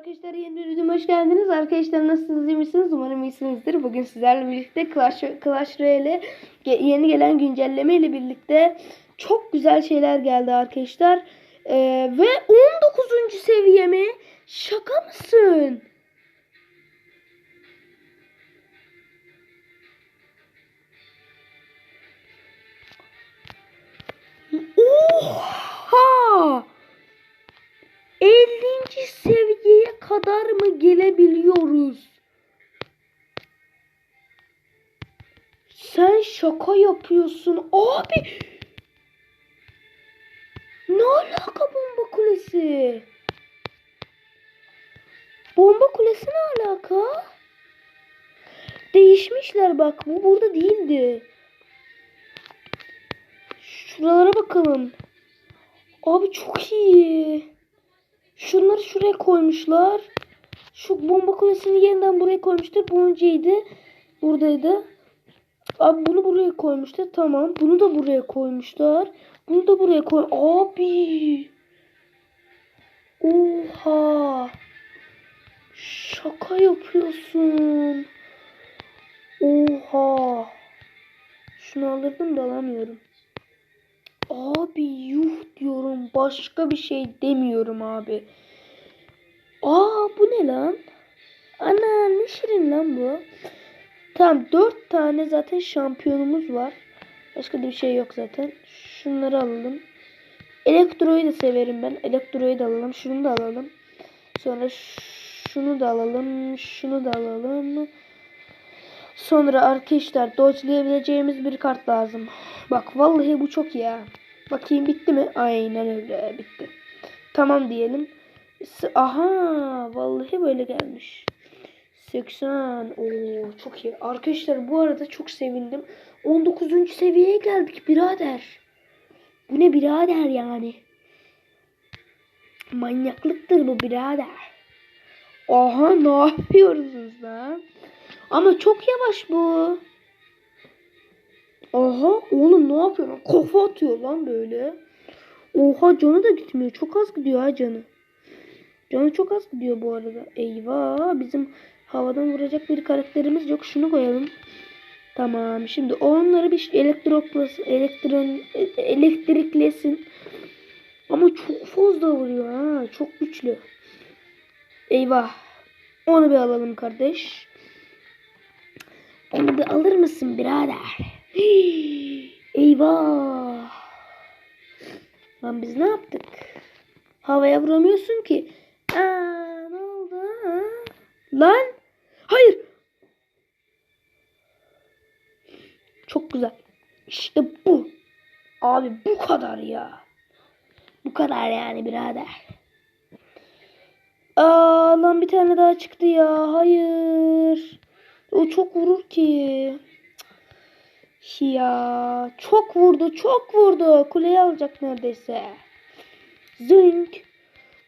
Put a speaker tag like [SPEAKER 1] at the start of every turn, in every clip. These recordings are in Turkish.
[SPEAKER 1] arkadaşlar yeni bir videoma hoş geldiniz. Arkadaşlar nasılsınız iyi misiniz? Umarım iyisinizdir. Bugün sizlerle birlikte Clash, Clash Royale yeni gelen güncelleme ile birlikte çok güzel şeyler geldi arkadaşlar. Ee, ve 19. seviyeme şaka mısın? Oha! 50. seviyeye kadar mı gelebiliyoruz? Sen şaka yapıyorsun abi. Ne alaka bomba kulesi? Bomba kulesi ne alaka? Değişmişler bak bu burada değildi. Şuralara bakalım. Abi çok iyi. Şunları şuraya koymuşlar. Şu bomba kulesini yeniden buraya koymuşlar. Bu önceydi. Buradaydı. Abi bunu buraya koymuşlar. Tamam. Bunu da buraya koymuşlar. Bunu da buraya koy. Abi. Oha. Şaka yapıyorsun. Oha. Şunu alırdım da alamıyorum. Abi yuh diyorum. Başka bir şey demiyorum abi. Aa bu ne lan? Ana ne şirin lan bu. Tamam dört tane zaten şampiyonumuz var. Başka da bir şey yok zaten. Şunları alalım. Elektroyu da severim ben. Elektroyu da alalım. Şunu da alalım. Sonra şunu da alalım. Şunu da alalım. Sonra arkadaşlar dodge'layabileceğimiz bir kart lazım. Bak vallahi bu çok ha. Bakayım bitti mi? Aynen öyle bitti. Tamam diyelim. Aha vallahi böyle gelmiş. 80. Oo çok iyi. Arkadaşlar bu arada çok sevindim. 19. seviyeye geldik birader. Bu ne birader yani? Manyaklıktır bu birader. Aha ne yapıyorsunuz lan? Ama çok yavaş bu. Aha oğlum ne yapıyor? Kafa atıyor lan böyle. Oha canı da gitmiyor. Çok az gidiyor ha canı. Canı çok az gidiyor bu arada. Eyvah bizim havadan vuracak bir karakterimiz yok. Şunu koyalım. Tamam. Şimdi onları bir elektroklasın, elektron, elektriklesin. Ama çok fazla vuruyor ha. Çok güçlü. Eyvah. Onu bir alalım kardeş. Onu bir alır mısın birader? Eyvah. Lan biz ne yaptık? Havaya vuramıyorsun ki. Aa, ne oldu? ha? Lan. Hayır. Çok güzel. İşte bu. Abi bu kadar ya. Bu kadar yani birader. Aa lan bir tane daha çıktı ya. Hayır. O çok vurur ki. Ya çok vurdu, çok vurdu. Kuleyi alacak neredeyse. Zing.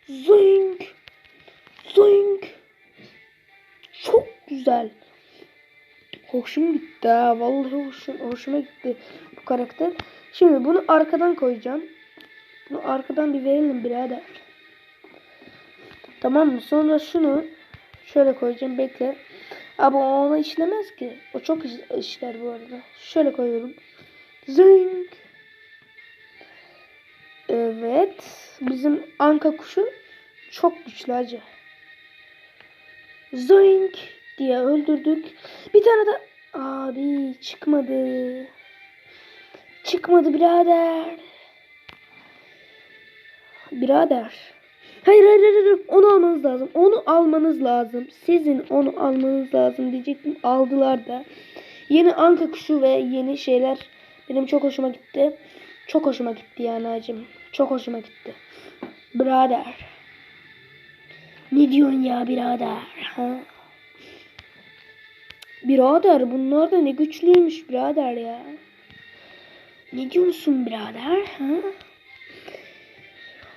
[SPEAKER 1] Zing. Zing. Çok güzel. Hoşum gitti. Vallahi hoşum, hoşuma gitti bu karakter. Şimdi bunu arkadan koyacağım. Bunu arkadan bir verelim birader. Tamam mı? Sonra şunu şöyle koyacağım. Bekle. Abi o ona işlemez ki. O çok iş- işler bu arada. Şöyle koyuyorum. Zing. Evet. Bizim anka kuşu çok güçlü acı. Zing diye öldürdük. Bir tane de abi çıkmadı. Çıkmadı birader. Birader. Hayır hayır hayır onu almanız lazım. Onu almanız lazım. Sizin onu almanız lazım diyecektim. Aldılar da. Yeni anka kuşu ve yeni şeyler benim çok hoşuma gitti. Çok hoşuma gitti yani acım. Çok hoşuma gitti. Birader. Ne diyorsun ya birader? Ha? Birader bunlar da ne güçlüymüş birader ya. Ne diyorsun birader? Ha?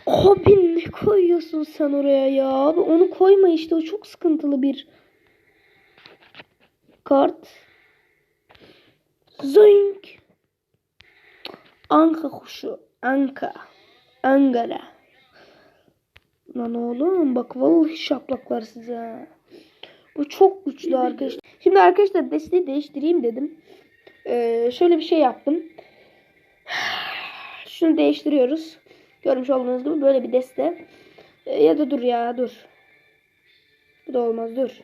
[SPEAKER 1] Abi ne koyuyorsun sen oraya ya? Abi onu koyma işte o çok sıkıntılı bir kart. Zoink. Anka kuşu. Anka. Angara. Lan oğlum bak vallahi şaplaklar size. Bu çok güçlü arkadaşlar. Şimdi arkadaşlar desteği değiştireyim dedim. Ee, şöyle bir şey yaptım. Şunu değiştiriyoruz. Görmüş olduğunuz gibi böyle bir deste. Ee, ya da dur ya dur. Bu da olmaz dur.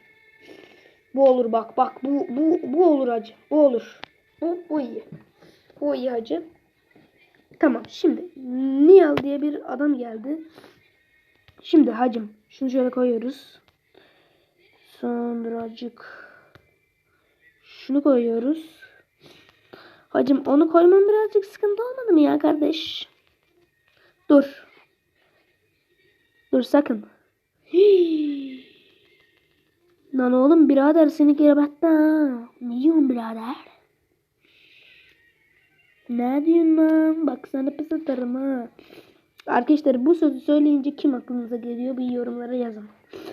[SPEAKER 1] Bu olur bak bak bu bu bu olur hacı. Bu olur. Bu bu iyi. Bu iyi hacı. Tamam şimdi Nial diye bir adam geldi. Şimdi hacım şunu şöyle koyuyoruz. Sonracık şunu koyuyoruz. Hacım onu koymam birazcık sıkıntı olmadı mı ya kardeş? Dur. Dur sakın. Hii. Lan oğlum birader seni gebertti ha. Ne diyorsun birader? Ne diyorsun lan? Bak sana pes atarım ha. Arkadaşlar bu sözü söyleyince kim aklınıza geliyor bir yorumlara yazın.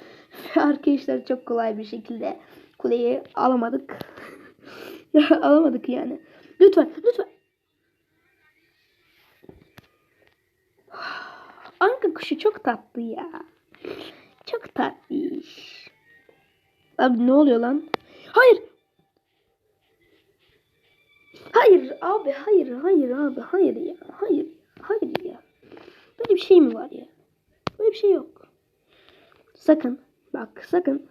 [SPEAKER 1] Arkadaşlar çok kolay bir şekilde kuleyi alamadık. alamadık yani. Lütfen lütfen. Kuşu çok tatlı ya. Çok tatlı. Abi ne oluyor lan? Hayır. Hayır abi hayır hayır abi hayır ya. Hayır. Hayır ya. Böyle bir şey mi var ya? Böyle bir şey yok. Sakın. Bak sakın.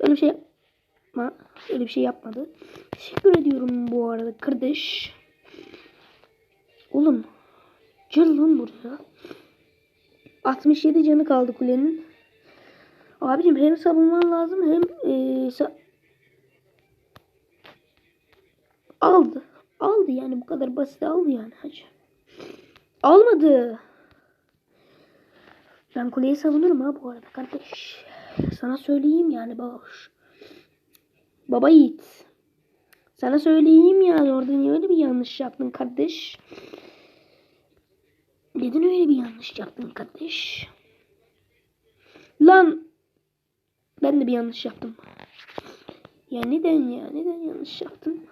[SPEAKER 1] Öyle bir şey yapma. Öyle bir şey yapmadı. Teşekkür ediyorum bu arada kardeş. Oğlum. Gel lan buraya. 67 canı kaldı kulenin. Abicim hem savunman lazım hem ee, aldı. Aldı yani bu kadar basit aldı yani hacı. Almadı. Ben kuleyi savunurum ha bu arada kardeş. Sana söyleyeyim yani boş. Baba yiğit. Sana söyleyeyim yani orada niye öyle bir yanlış yaptın kardeş? Neden öyle bir yanlış yaptın kardeş? Lan ben de bir yanlış yaptım. Ya neden ya? Neden yanlış yaptım?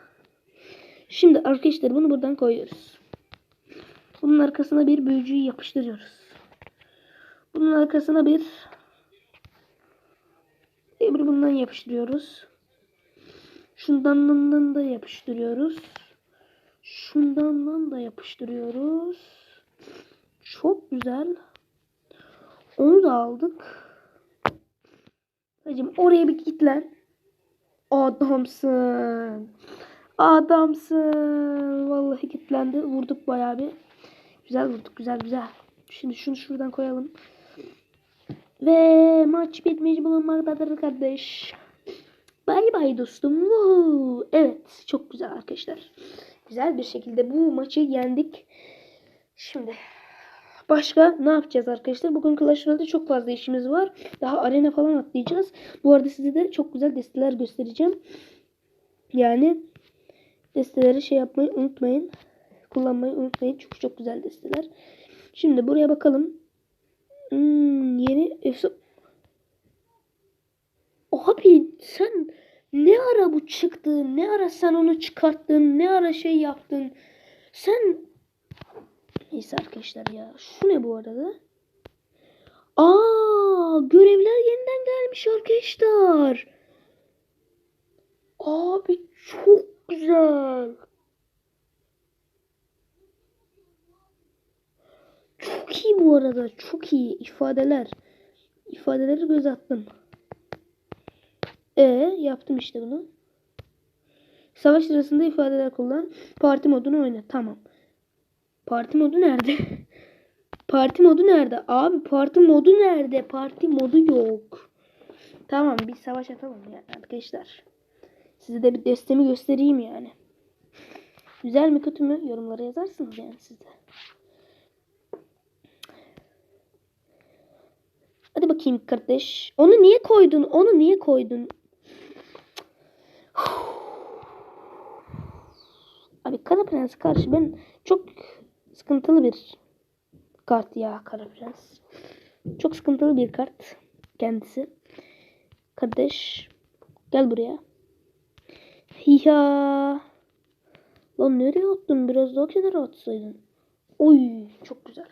[SPEAKER 1] Şimdi arkadaşlar bunu buradan koyuyoruz. Bunun arkasına bir büyücüyü yapıştırıyoruz. Bunun arkasına bir demir bundan yapıştırıyoruz. Şundan da yapıştırıyoruz. Şundan da yapıştırıyoruz. Çok güzel. Onu da aldık. Hacım oraya bir git lan. Adamsın. Adamsın. Vallahi kilitlendi. Vurduk bayağı bir. Güzel vurduk. Güzel güzel. Şimdi şunu şuradan koyalım. Ve maç bitmiş bulunmaktadır kardeş. Bay bay dostum. Woo. Evet. Çok güzel arkadaşlar. Güzel bir şekilde bu maçı yendik. Şimdi başka ne yapacağız arkadaşlar? Bugün Clash Royale'de çok fazla işimiz var. Daha arena falan atlayacağız. Bu arada size de çok güzel desteler göstereceğim. Yani desteleri şey yapmayı unutmayın. Kullanmayı unutmayın. Çünkü çok güzel desteler. Şimdi buraya bakalım. Hmm, yeni efsa... Abi sen ne ara bu çıktı? Ne ara sen onu çıkarttın? Ne ara şey yaptın? Sen Neyse arkadaşlar ya. Şu ne bu arada? Aa, görevler yeniden gelmiş arkadaşlar. Abi çok güzel. Çok iyi bu arada. Çok iyi ifadeler. İfadeleri göz attım. E yaptım işte bunu. Savaş sırasında ifadeler kullan. Parti modunu oyna. Tamam. Parti modu nerede? parti modu nerede? Abi parti modu nerede? Parti modu yok. Tamam bir savaş atalım yani arkadaşlar. Size de bir destemi göstereyim yani. Güzel mi kötü mü yorumlara yazarsınız yani siz de. Hadi bakayım kardeş. Onu niye koydun? Onu niye koydun? Abi Kara Prens'e karşı ben çok sıkıntılı bir kart ya Kara Prens. Çok sıkıntılı bir kart kendisi. Kardeş gel buraya. Ya. Lan nereye attın? Biraz daha kenara atsaydın. Oy çok güzel.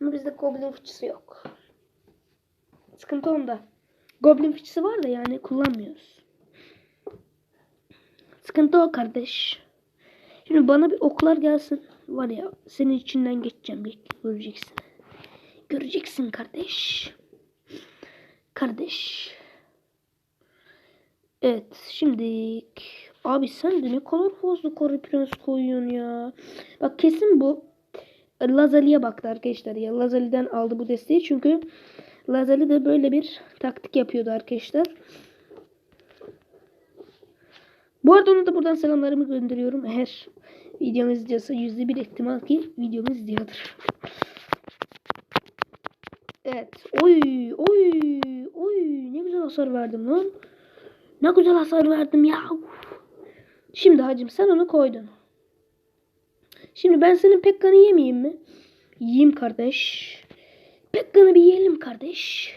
[SPEAKER 1] Ama bizde goblin fıçısı yok. Sıkıntı onda. Goblin fıçısı var da yani kullanmıyoruz. Sıkıntı o kardeş. Şimdi bana bir oklar gelsin. Var ya senin içinden geçeceğim. Göreceksin. Göreceksin kardeş. Kardeş. Evet şimdi abi sen de ne kadar fazla kara prens koyuyorsun ya. Bak kesin bu Lazali'ye baktı arkadaşlar ya. Lazali'den aldı bu desteği çünkü Lazali de böyle bir taktik yapıyordu arkadaşlar. Bu arada ona da buradan selamlarımı gönderiyorum. Eğer videomu izliyorsa yüzde bir ihtimal ki videomu izliyordur. Evet. Oy oy oy ne güzel hasar verdim lan. Ne güzel hasar verdim ya. Şimdi hacım sen onu koydun. Şimdi ben senin Pekkan'ı yemeyeyim mi? Yiyeyim kardeş. Pekkan'ı bir yiyelim kardeş.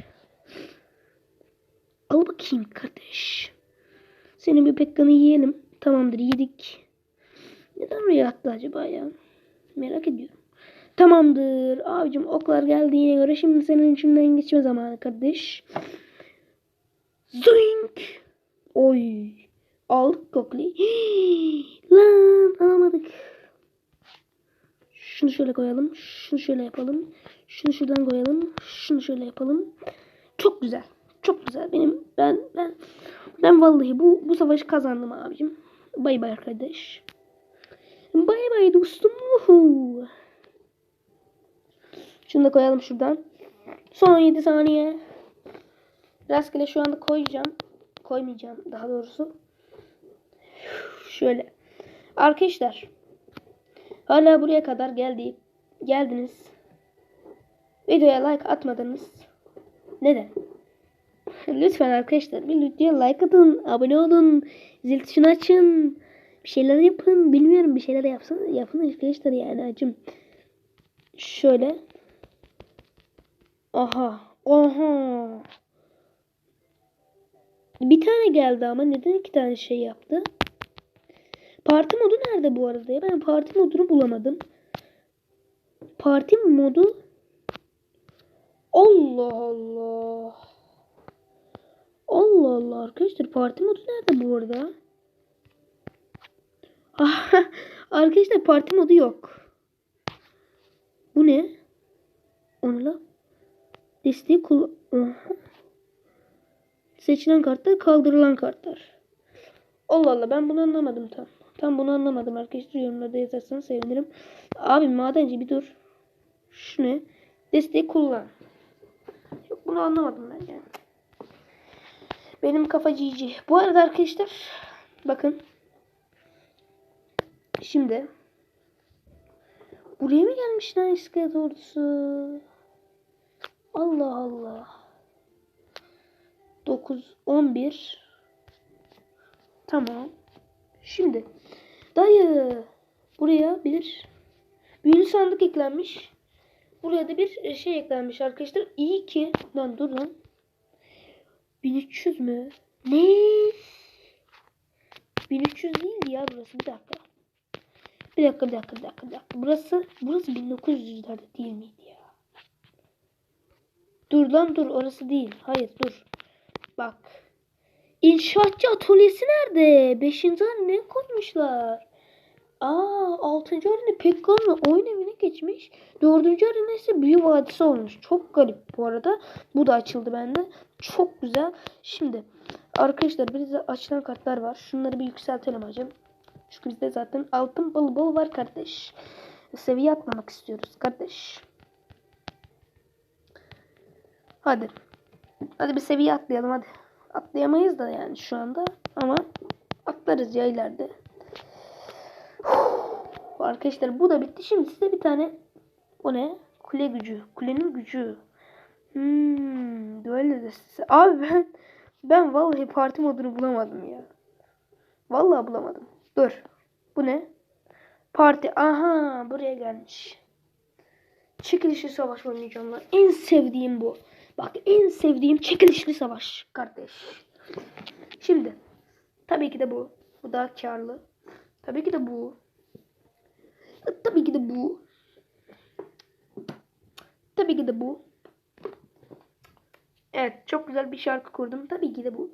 [SPEAKER 1] Al bakayım kardeş. Senin bir Pekkan'ı yiyelim. Tamamdır yedik. Neden oraya attı acaba ya? Merak ediyorum. Tamamdır. Abicim oklar geldiğine göre şimdi senin içinden geçme zamanı kardeş. Zing. Oy. Aldık kokli. Lan alamadık. Şunu şöyle koyalım. Şunu şöyle yapalım. Şunu şuradan koyalım. Şunu şöyle yapalım. Çok güzel. Çok güzel. Benim ben ben ben vallahi bu bu savaşı kazandım abicim. Bay bay arkadaş. Bay bay dostum. Uhu. Şunu da koyalım şuradan. Son 7 saniye. Rastgele şu anda koyacağım. Koymayacağım daha doğrusu. Şöyle. Arkadaşlar. Hala buraya kadar geldi. Geldiniz. Videoya like atmadınız. Neden? Lütfen arkadaşlar bir videoya like atın. Abone olun. Zil tuşunu açın. Bir şeyler yapın. Bilmiyorum bir şeyler yapsın. Yapın arkadaşlar yani acım. Şöyle. Aha. Aha. Bir tane geldi ama neden iki tane şey yaptı? Parti modu nerede bu arada ya? Ben parti modunu bulamadım. Parti modu Allah Allah. Allah Allah arkadaşlar parti modu nerede bu arada? Arkadaşlar parti modu yok. Bu ne? Onu la. Desteği kul... Aha. Seçilen kartlar kaldırılan kartlar. Allah Allah ben bunu anlamadım tam. Tam bunu anlamadım arkadaşlar yorumlarda yazarsanız sevinirim. Abi madenci bir dur. Şu ne? Desteği kullan. Yok bunu anlamadım ben yani. Benim kafa cici. Bu arada arkadaşlar bakın. Şimdi buraya mı gelmiş lan iskelet ordusu? Allah Allah. 9 11 Tamam. Şimdi dayı buraya bir büyülü sandık eklenmiş. Buraya da bir şey eklenmiş arkadaşlar. İyi ki lan dur lan. 1300 mü? Ne? 1300 değildi ya burası. Bir dakika. Bir dakika, bir dakika, bir dakika, bir dakika. Burası, burası 1900'lerde değil miydi ya? Dur lan dur, orası değil. Hayır, dur. Bak. İnşaatçı atölyesi nerede? Beşinci ne koymuşlar? Aa, altıncı arena Pekkan'la oyun evine geçmiş. Dördüncü arena ise büyü vadisi olmuş. Çok garip bu arada. Bu da açıldı bende. Çok güzel. Şimdi arkadaşlar bizde açılan kartlar var. Şunları bir yükseltelim hacım. Çünkü bizde zaten altın bol bol var kardeş. Seviye atlamak istiyoruz kardeş. Hadi. Hadi bir seviye atlayalım hadi. Atlayamayız da yani şu anda. Ama atlarız ya ileride. Arkadaşlar bu da bitti. Şimdi size bir tane o ne? Kule gücü. Kulenin gücü. Hmm, böyle de size. Abi ben ben vallahi parti modunu bulamadım ya. Vallahi bulamadım. Dur. Bu ne? Parti. Aha buraya gelmiş. Çekilişli savaş oynayacağım lan. En sevdiğim bu. Bak en sevdiğim çekilişli savaş kardeş. Şimdi tabii ki de bu. Bu daha karlı. Tabii ki de bu. Tabii ki de bu. Tabii ki de bu. Evet çok güzel bir şarkı kurdum. Tabii ki de bu.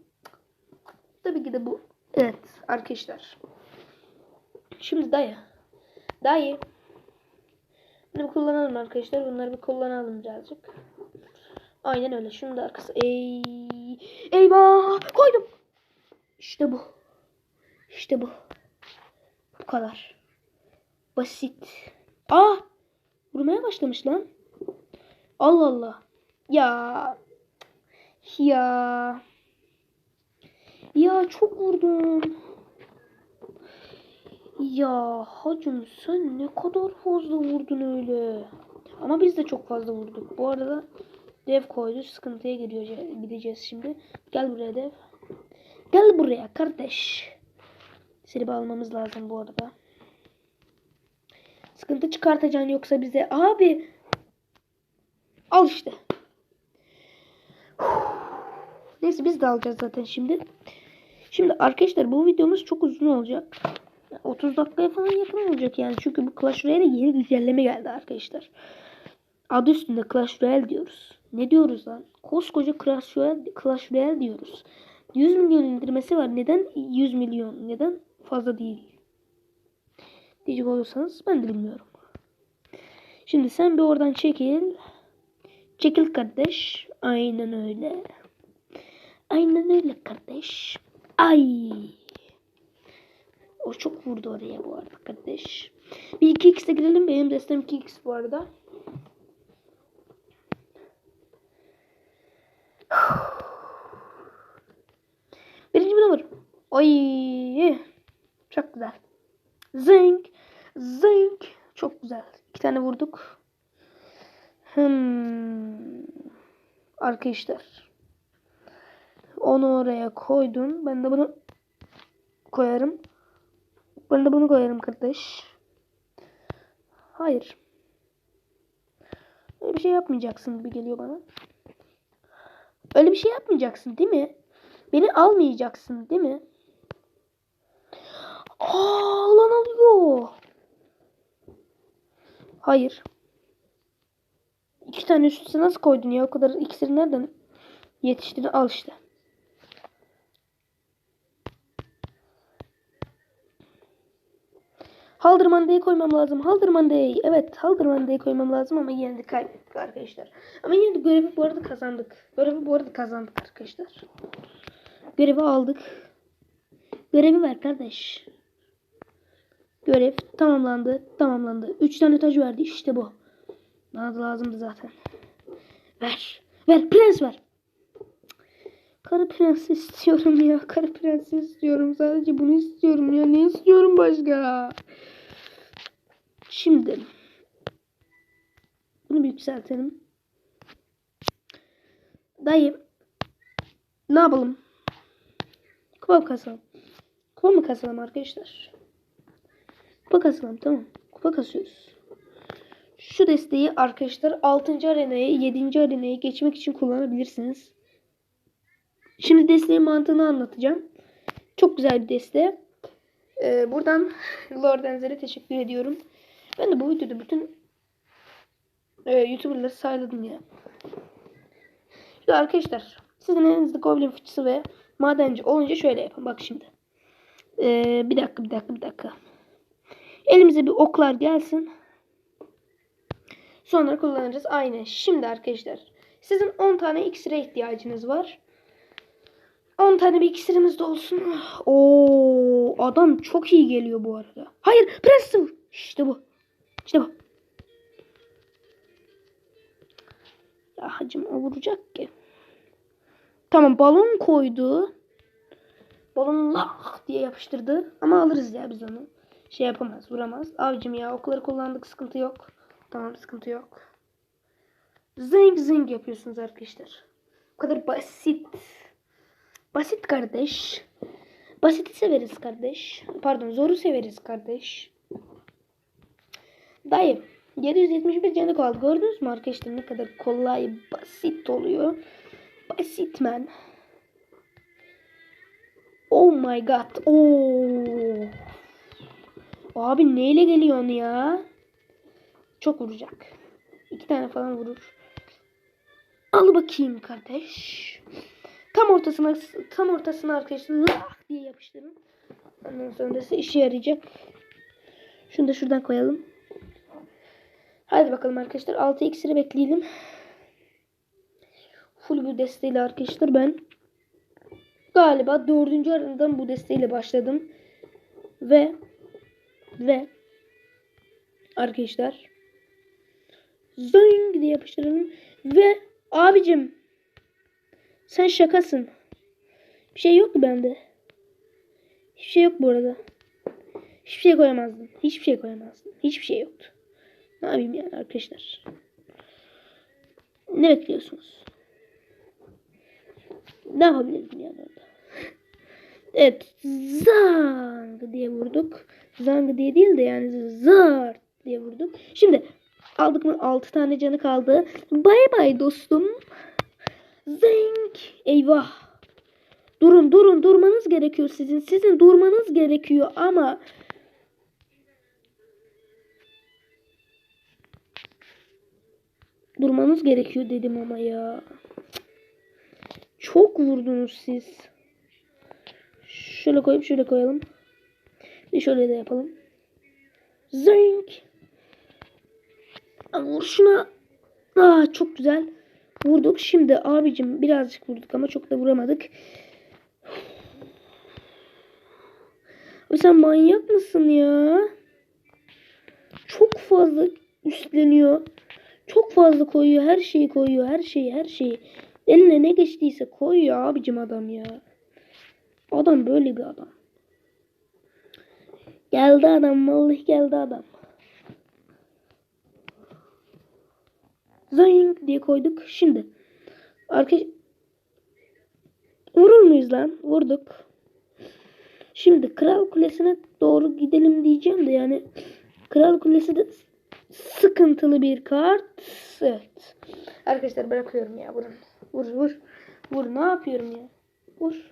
[SPEAKER 1] Tabii ki de bu. Evet arkadaşlar. Şimdi dayı. Dayı. Bunu bir kullanalım arkadaşlar. Bunları bir kullanalım birazcık. Aynen öyle. Şunu da arkası. Ey, eyvah! Koydum. İşte bu. İşte bu. Bu kadar. Basit. Ah! Vurmaya başlamış lan. Allah Allah. Ya. Ya. Ya çok vurdum. Ya hacım sen ne kadar fazla vurdun öyle. Ama biz de çok fazla vurduk. Bu arada dev koydu. Sıkıntıya giriyor, gideceğiz şimdi. Gel buraya dev. Gel buraya kardeş. Seni bağlamamız lazım bu arada. Sıkıntı çıkartacaksın yoksa bize. Abi. Al işte. Neyse biz de alacağız zaten şimdi. Şimdi arkadaşlar bu videomuz çok uzun olacak. 30 dakikaya falan yakın olacak yani. Çünkü bu Clash Royale'e yeni güncelleme geldi arkadaşlar. Adı üstünde Clash Royale diyoruz. Ne diyoruz lan? Koskoca Clash Royale, Clash Royale diyoruz. 100 milyon indirmesi var. Neden 100 milyon? Neden fazla değil? Diyecek olursanız ben de bilmiyorum. Şimdi sen bir oradan çekil. Çekil kardeş. Aynen öyle. Aynen öyle kardeş. Ay. O çok vurdu oraya bu arada kardeş. Bir 2x'e girelim. Benim destem 2x bu arada. Birinci buna vur. Oy. Çok güzel. Zink. Zink. Çok güzel. İki tane vurduk. Hmm. Arkadaşlar. Onu oraya koydun. Ben de bunu koyarım. De bunu koyarım kardeş. Hayır. Öyle bir şey yapmayacaksın gibi geliyor bana. Öyle bir şey yapmayacaksın değil mi? Beni almayacaksın değil mi? Aa lan alıyor. Hayır. İki tane üst üste nasıl koydun ya? O kadar iksiri nereden yetiştirdin? Al işte. Haldırmanda'yı koymam lazım. Haldırmanda'yı. Evet Haldırmanda'yı koymam lazım ama yine de kaybettik arkadaşlar. Ama yine de görevi bu arada kazandık. Görevi bu arada kazandık arkadaşlar. Görevi aldık. Görevi ver kardeş. Görev tamamlandı. Tamamlandı. 3 tane taç verdi. İşte bu. Bana da lazımdı zaten. Ver. Ver. Prens ver. Karı prens istiyorum ya. Karı prens istiyorum. Sadece bunu istiyorum ya. Ne istiyorum başka? Şimdi. Bunu bir yükseltelim. Dayı. Ne yapalım? Kupa mı kasalım? Kupa mı kasalım arkadaşlar? Kupa kasalım tamam. Kupa kasıyoruz. Şu desteği arkadaşlar 6. arenaya 7. arenaya geçmek için kullanabilirsiniz. Şimdi desteğin mantığını anlatacağım. Çok güzel bir deste. Ee, buradan Lord Enzer'e teşekkür ediyorum. Ben de bu videoda bütün e, YouTuber'ları sayladım ya. Şimdi arkadaşlar sizin elinizde Goblin fıçısı ve madenci olunca şöyle yapın. Bak şimdi. Ee, bir dakika bir dakika bir dakika. Elimize bir oklar gelsin. Sonra kullanacağız. Aynı. Şimdi arkadaşlar. Sizin 10 tane iksire ihtiyacınız var. 10 tane bir iksirimiz de olsun. Oo, adam çok iyi geliyor bu arada. Hayır, prens vur. İşte bu. İşte bu. Ya hacım o vuracak ki. Tamam balon koydu. Balonu lah diye yapıştırdı. Ama alırız ya biz onu. Şey yapamaz, vuramaz. Avcım ya okları kullandık sıkıntı yok. Tamam sıkıntı yok. Zing zing yapıyorsunuz arkadaşlar. Bu kadar basit. Basit kardeş. Basiti severiz kardeş. Pardon zoru severiz kardeş. Dayı 771 canı kaldı. Gördünüz mü arkadaşlar ne kadar kolay basit oluyor. Basit man. Oh my god. Oo. Abi neyle geliyorsun ya? Çok vuracak. İki tane falan vurur. Al bakayım kardeş. Tam ortasına tam ortasına arkadaşlar lah diye yapıştırın. Ondan sonra da size işe yarayacak. Şunu da şuradan koyalım. Hadi bakalım arkadaşlar. 6 iksiri bekleyelim. Full bu desteğiyle arkadaşlar ben galiba dördüncü arandan bu desteğiyle başladım. Ve ve arkadaşlar Zoing diye yapıştıralım. Ve abicim sen şakasın. Bir şey yok mu bende? Hiçbir şey yok bu arada. Hiçbir şey koyamazdın. Hiçbir şey koyamazdın. Hiçbir şey yoktu. Ne yapayım yani arkadaşlar? Ne bekliyorsunuz? Ne yapabilirim yani orada? Evet. Zang diye vurduk. Zang diye değil de yani zart diye vurduk. Şimdi aldık mı 6 tane canı kaldı. Bay bay dostum. Zing. Eyvah. Durun durun durmanız gerekiyor sizin. Sizin durmanız gerekiyor ama durmanız gerekiyor dedim ama ya. Çok vurdunuz siz. Şöyle koyup şöyle koyalım. Bir şöyle de yapalım. Zing. Vur şuna. Aa, çok güzel. Vurduk. Şimdi abicim birazcık vurduk ama çok da vuramadık. Abi sen manyak mısın ya? Çok fazla üstleniyor. Çok fazla koyuyor. Her şeyi koyuyor. Her şeyi her şeyi. Eline ne geçtiyse koyuyor abicim adam ya. Adam böyle bir adam. Geldi adam. Vallahi geldi adam. Zing diye koyduk. Şimdi. Arkadaş Vurur muyuz lan? Vurduk. Şimdi Kral Kulesi'ne doğru gidelim diyeceğim de yani Kral Kulesi de sıkıntılı bir kart. Evet. Arkadaşlar bırakıyorum ya vurun. Vur vur. Vur ne yapıyorum ya? Vur.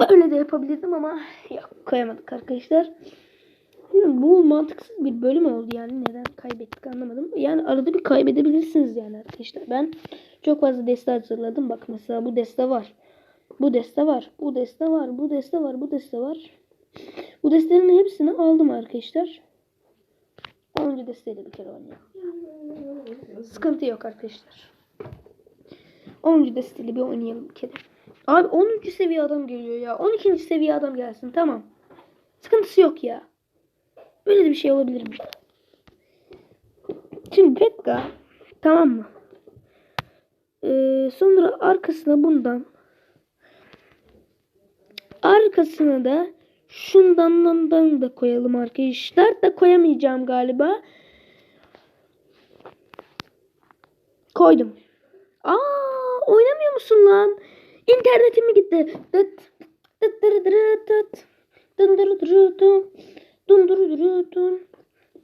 [SPEAKER 1] Böyle de yapabilirdim ama yok koyamadık arkadaşlar. Bilmiyorum, bu mantıksız bir bölüm oldu yani neden kaybettik anlamadım. Yani arada bir kaybedebilirsiniz yani arkadaşlar. Ben çok fazla deste hazırladım. Bak mesela bu deste var. Bu deste var. Bu deste var. Bu deste var. Bu deste var. Bu destelerin hepsini aldım arkadaşlar. 10. desteyle bir kere oynayalım. Sıkıntı yok arkadaşlar. 10. desteyle bir oynayalım bir kere. Abi 10. seviye adam geliyor ya. 12. seviye adam gelsin tamam. Sıkıntısı yok ya. Böyle de bir şey olabilir mi? Şimdi Pekka tamam mı? Ee, sonra arkasına bundan arkasına da şundan da koyalım arkadaşlar. Da koyamayacağım galiba. Koydum. Aa oynamıyor musun lan? İnternetim mi gitti? Dıt dıt dırı dırı dıt. Dın dırı dırı dın. Dun dırı dın. Dun.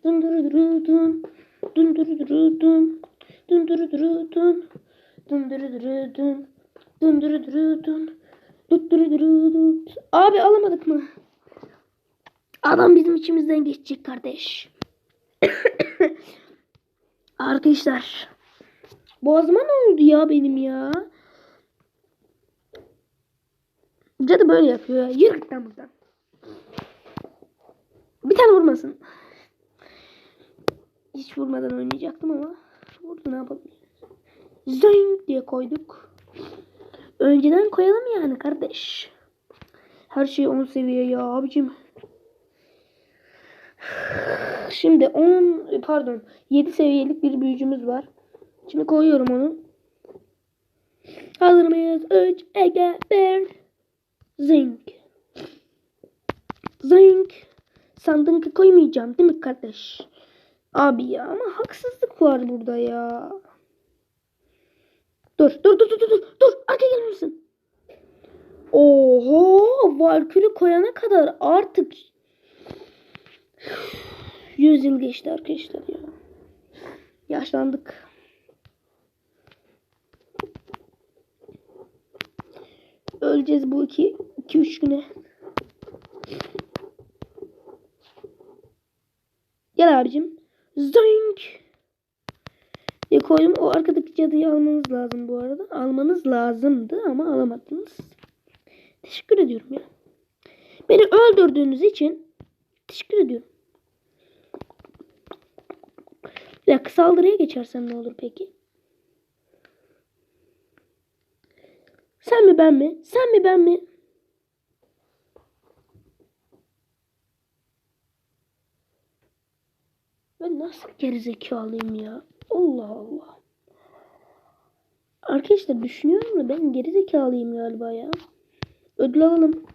[SPEAKER 1] Dun dırı dın. Dun dırı dırı dın. Dun dırı dırı dın. Dun dırı dırı dın. Dut dırı dırı dut. Abi alamadık mı? Adam bizim içimizden geçecek kardeş. Arkadaşlar. Boğazıma ne oldu ya benim ya? Cadı böyle yapıyor ya. Yürü git lan buradan. Bir tane vurmasın. Hiç vurmadan oynayacaktım ama vurdu ne yapalım. Zing diye koyduk. Önceden koyalım yani kardeş. Her şey 10 seviye ya abicim. Şimdi 10 pardon 7 seviyelik bir büyücümüz var. Şimdi koyuyorum onu. Hazır mıyız? 3, Ege, 1. Zing. Zing. Sandın ki koymayacağım değil mi kardeş? Abi ya ama haksızlık var burada ya. Dur dur dur dur dur dur arka gelmesin. Oho Valkür'ü koyana kadar artık 100 yıl geçti arkadaşlar ya. Yaşlandık. Öleceğiz bu iki, iki üç güne. Gel abicim. Zing. Diye koydum. O arkadaki cadıyı almanız lazım bu arada. Almanız lazımdı ama alamadınız. Teşekkür ediyorum ya. Beni öldürdüğünüz için teşekkür ediyorum. Bir dakika saldırıya geçersem ne olur peki? Sen mi ben mi? Sen mi ben mi? Nasıl gerizekalıyım ya? Allah Allah. Arkadaşlar düşünüyorum da ben gerizekalıyım galiba ya. Ödül alalım.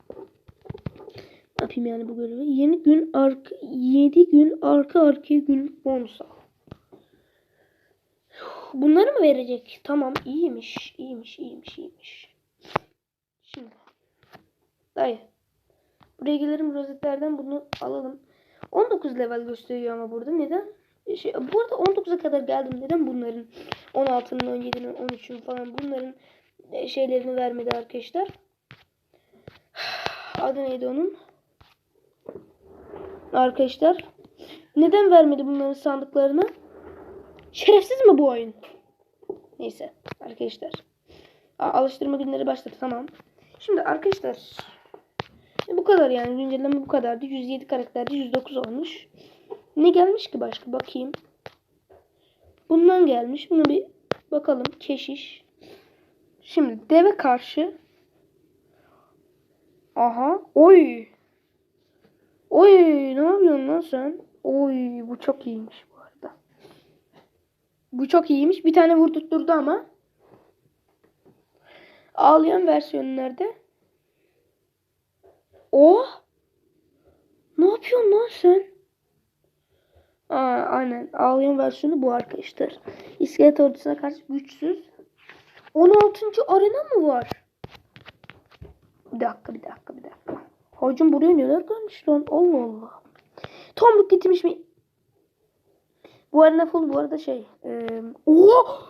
[SPEAKER 1] Ne yapayım yani bu görevi? Yeni gün arka 7 gün arka arkaya günlük bonus al. Bunları mı verecek? Tamam iyiymiş. iyiymiş, iyiymiş, iyiymiş. Şimdi. Dayı. Buraya gelirim rozetlerden bunu alalım. 19 level gösteriyor ama burada. Neden? Şey, bu arada 19'a kadar geldim. Neden bunların 16'nın, 17'nin, 13'ün falan bunların e, şeylerini vermedi arkadaşlar? Adı neydi onun? Arkadaşlar. Neden vermedi bunların sandıklarını? Şerefsiz mi bu oyun? Neyse arkadaşlar. Alıştırma günleri başladı tamam. Şimdi arkadaşlar bu kadar yani güncelleme bu kadardı. 107 karakterde 109 olmuş. Ne gelmiş ki başka bakayım. Bundan gelmiş. Buna bir bakalım. Keşiş. Şimdi deve karşı. Aha. Oy. Oy ne yapıyorsun lan sen? Oy bu çok iyiymiş bu arada. Bu çok iyiymiş. Bir tane vurdurtturdu ama. Ağlayan versiyonu nerede? Oh! Ne yapıyorsun lan sen? Aa, aynen. Ağlayan versiyonu bu arkadaşlar. İskelet ordusuna karşı güçsüz. 16. arena mı var? Bir dakika bir dakika bir dakika. Hocam buraya neler gelmiş lan? Allah Allah. Tomruk gitmiş mi? Bu arena full bu arada şey. E, oha!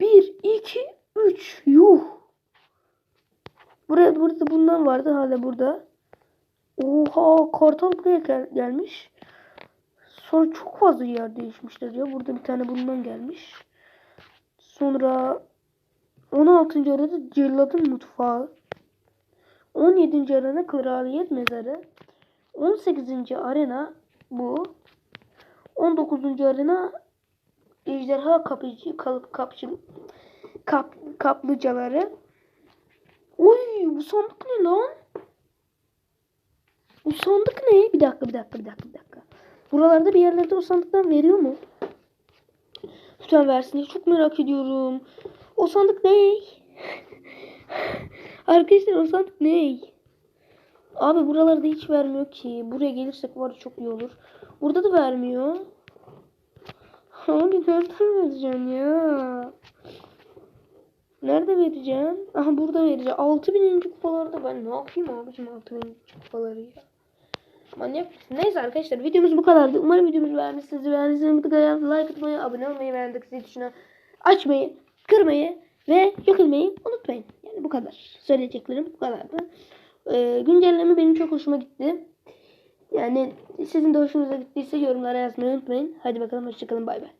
[SPEAKER 1] 1, 2, 3. Yuh. Buraya burada bundan vardı hala burada. Oha kartal buraya gel gelmiş. Sonra çok fazla yer değişmişler ya. Burada bir tane bundan gelmiş. Sonra 16. arada Celladın Mutfağı. 17. arena Kraliyet Mezarı. 18. arena bu. 19. arena Ejderha Kapıcı Kap, kapçı, kap, Kaplıcaları. Oy bu sandık ne lan? Bu sandık ne? Bir dakika bir dakika bir dakika bir dakika. Buralarda bir yerlerde o sandıktan veriyor mu? Lütfen versin çok merak ediyorum. O sandık ne? Arkadaşlar o sandık ne? Abi buralarda hiç vermiyor ki. Buraya gelirsek var çok iyi olur. Burada da vermiyor. Abi nereden vereceğim ya? Nerede vereceğim? Aha burada vereceğim. 6000. kupalarda ben ne yapayım abicim 6000. kupaları ya. Manyak mısın? Neyse arkadaşlar videomuz bu kadardı. Umarım videomuzu beğenmişsiniz. Beğendiyseniz mutlaka like atmayı, abone olmayı, beğendik zil tuşuna açmayı, kırmayı ve yok etmeyi unutmayın. Yani bu kadar. Söyleyeceklerim bu kadardı. Ee, güncelleme benim çok hoşuma gitti. Yani sizin de hoşunuza gittiyse yorumlara yazmayı unutmayın. Hadi bakalım hoşçakalın bay bay.